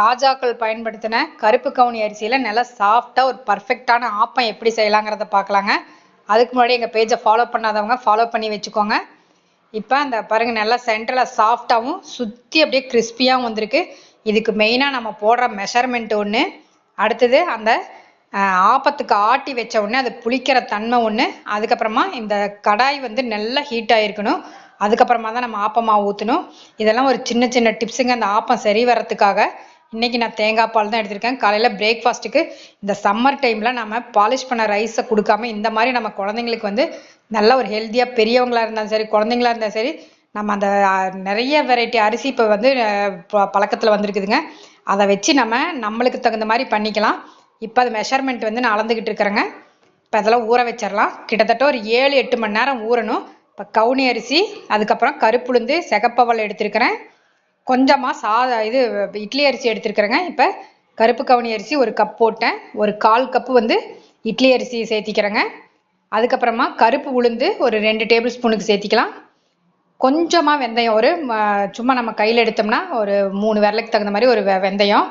ராஜாக்கள் பயன்படுத்தின கருப்பு கவுனி அரிசியில் நல்லா சாஃப்டாக ஒரு பர்ஃபெக்டான ஆப்பம் எப்படி செய்யலாங்கிறத பார்க்கலாங்க. அதுக்கு முன்னாடி எங்கள் பேஜை ஃபாலோ பண்ணாதவங்க ஃபாலோ பண்ணி வச்சுக்கோங்க. இப்போ அந்த பாருங்க நல்லா சென்டரில் சாஃப்டாகவும் சுற்றி அப்படியே கிறிஸ்பியாகவும் வந்திருக்கு. இதுக்கு மெயினாக நம்ம போடுற மெஷர்மெண்ட் ஒன்று அடுத்தது அந்த ஆப்பத்துக்கு ஆட்டி வச்ச உடனே அது புளிக்கிற தன்மை ஒன்று அதுக்கப்புறமா இந்த கடாய் வந்து நல்லா ஹீட் ஆகிருக்கணும் அதுக்கப்புறமா தான் நம்ம ஆப்பமாக ஊற்றணும் இதெல்லாம் ஒரு சின்ன சின்ன டிப்ஸுங்க அந்த ஆப்பம் சரி வரத்துக்காக இன்னைக்கு நான் தேங்காய் பால் தான் எடுத்திருக்கேன். காலையில் பிரேக்ஃபாஸ்ட்டுக்கு இந்த சம்மர் டைமில் நம்ம பாலிஷ் பண்ண ரைஸை கொடுக்காம இந்த மாதிரி நம்ம குழந்தைங்களுக்கு வந்து நல்ல ஒரு ஹெல்த்தியாக பெரியவங்களாக இருந்தாலும் சரி குழந்தைங்களா இருந்தாலும் சரி நம்ம அந்த நிறைய வெரைட்டி அரிசி இப்போ வந்து பழக்கத்தில் வந்திருக்குதுங்க. அதை வச்சு நம்ம நம்மளுக்கு தகுந்த மாதிரி பண்ணிக்கலாம். இப்போ அது மெஷர்மெண்ட் வந்து நான் அளந்துக்கிட்டு இருக்கிறேங்க. இப்போ அதெல்லாம் ஊற வச்சிடலாம். கிட்டத்தட்ட ஒரு ஏழு எட்டு மணி நேரம் ஊறணும். இப்போ கவுனி அரிசி அதுக்கப்புறம் கருப்புளுந்து சிகப்பவல் எடுத்திருக்கிறேன். கொஞ்சமாக சாத இது இட்லி அரிசி எடுத்திருக்கிறேங்க. இப்போ கருப்பு கவுனி அரிசி ஒரு கப் போட்டேன். ஒரு கால் கப்பு வந்து இட்லி அரிசி சேர்த்திக்கிறேங்க. அதுக்கப்புறமா கருப்பு உளுந்து ஒரு ரெண்டு டேபிள் ஸ்பூனுக்கு சேர்த்திக்கலாம். கொஞ்சமாக வெந்தயம் ஒரு சும்மா நம்ம கையில் எடுத்தோம்னா ஒரு மூணு விரலுக்கு தகுந்த மாதிரி ஒரு வெ- வெந்தயம்.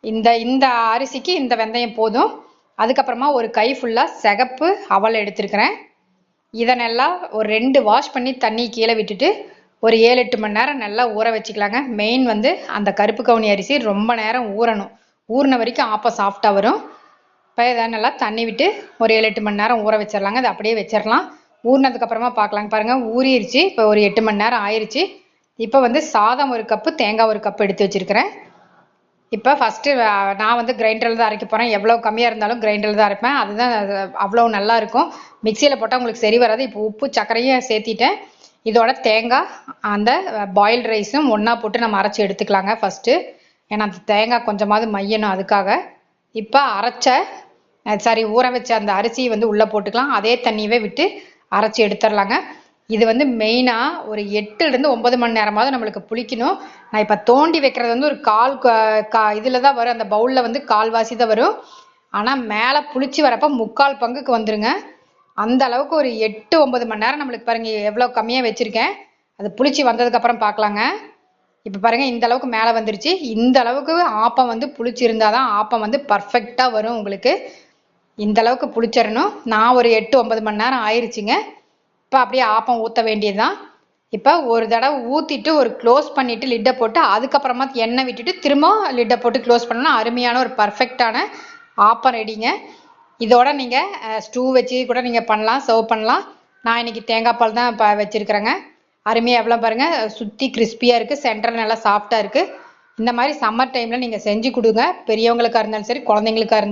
இந்த இந்த அரிசிக்கு இந்த வெந்தயம் போதும். அதுக்கப்புறமா ஒரு கை ஃபுல்லாக சிகப்பு அவல் எடுத்திருக்கிறேன். இதனெல்லாம் ஒரு ரெண்டு வாஷ் பண்ணி தண்ணி கீழே விட்டுட்டு ஒரு ஏழு எட்டு மணி நேரம் நல்லா ஊற வச்சுக்கலாங்க. மெயின் வந்து அந்த கருப்பு கவுனி அரிசி ரொம்ப நேரம் ஊறணும். ஊறின வரைக்கும் ஆப்பம் சாஃப்டாக வரும். இப்போ இதை நல்லா தண்ணி விட்டு ஒரு ஏழு எட்டு மணி நேரம் ஊற வச்சிடலாங்க. அதை அப்படியே வச்சிடலாம். ஊறினதுக்கப்புறமா பார்க்கலாங்க. பாருங்கள் ஊறிடுச்சு இப்போ ஒரு எட்டு மணி நேரம் ஆயிருச்சு. இப்போ வந்து சாதம் ஒரு கப்பு தேங்காய் ஒரு கப் எடுத்து வச்சுருக்கிறேன். இப்போ ஃபஸ்ட்டு நான் வந்து கிரைண்டரில் தான் அரைக்க போகிறேன் எவ்வளோ கம்மியாக இருந்தாலும் கிரைண்டரில் தான் அரைப்பேன். அதுதான் அது அவ்வளோ நல்லா இருக்கும். மிக்சியில் போட்டால் உங்களுக்கு சரி வராது. இப்போ உப்பு சர்க்கரையும் சேர்த்திட்டேன். இதோட தேங்காய் அந்த பாயில்டு ரைஸும் ஒன்றா போட்டு நம்ம அரைச்சி எடுத்துக்கலாங்க ஃபஸ்ட்டு ஏன்னா அந்த தேங்காய் கொஞ்சமாவது மையணும் அதுக்காக. இப்போ அரைச்ச சாரி ஊற வச்ச அந்த அரிசியை வந்து உள்ளே போட்டுக்கலாம். அதே தண்ணியவே விட்டு அரைச்சி எடுத்துடலாங்க இது வந்து மெயினாக ஒரு எட்டுலேருந்து ஒன்பது மணி நேரமாவது நம்மளுக்கு புளிக்கணும். நான் இப்போ தோண்டி வைக்கிறது வந்து ஒரு கால் கா இதில் தான் வரும். அந்த பவுலில் வந்து கால்வாசி தான் வரும். ஆனால் மேலே புளிச்சு வரப்போ முக்கால் பங்குக்கு வந்துருங்க. அந்த அளவுக்கு ஒரு எட்டு ஒன்பது மணி நேரம் நம்மளுக்கு பாருங்கள் எவ்வளோ கம்மியாக வச்சுருக்கேன். அது புளிச்சு வந்ததுக்கப்புறம் பார்க்கலாங்க இப்போ பாருங்க இந்த அளவுக்கு மேலே வந்துருச்சு. இந்த அளவுக்கு ஆப்பம் வந்து புளிச்சிருந்தால் இருந்தாதான் ஆப்பம் வந்து பர்ஃபெக்டாக வரும் உங்களுக்கு. இந்த அளவுக்கு புளிச்சிடணும் நான் ஒரு எட்டு ஒன்பது மணி நேரம் ஆயிடுச்சுங்க இப்போ அப்படியே ஆப்பம் ஊற்ற வேண்டியதுதான். இப்போ ஒரு தடவை ஊற்றிட்டு ஒரு க்ளோஸ் பண்ணிட்டு லிட்டை போட்டு அதுக்கப்புறமா எண்ணெய் விட்டுட்டு திரும்ப லிட்டை போட்டு க்ளோஸ் பண்ணோன்னா அருமையான ஒரு பர்ஃபெக்டான ஆப்பம் ரெடிங்க இதோட நீங்கள் ஸ்டூ வச்சு கூட நீங்கள் பண்ணலாம் சர்வ் பண்ணலாம். நான் இன்னைக்கு தேங்காய் பால் தான் இப்போ வச்சுருக்கிறேங்க. அருமையாக எவ்வளோ பாருங்கள் சுற்றி கிறிஸ்பியாக இருக்குது சென்டர் நல்லா சாஃப்டாக இருக்குது இந்த மாதிரி சம்மர் டைமில் நீங்கள் செஞ்சு கொடுங்க. பெரியவங்களுக்காக இருந்தாலும் சரி குழந்தைங்களுக்காக இருந்தாலும்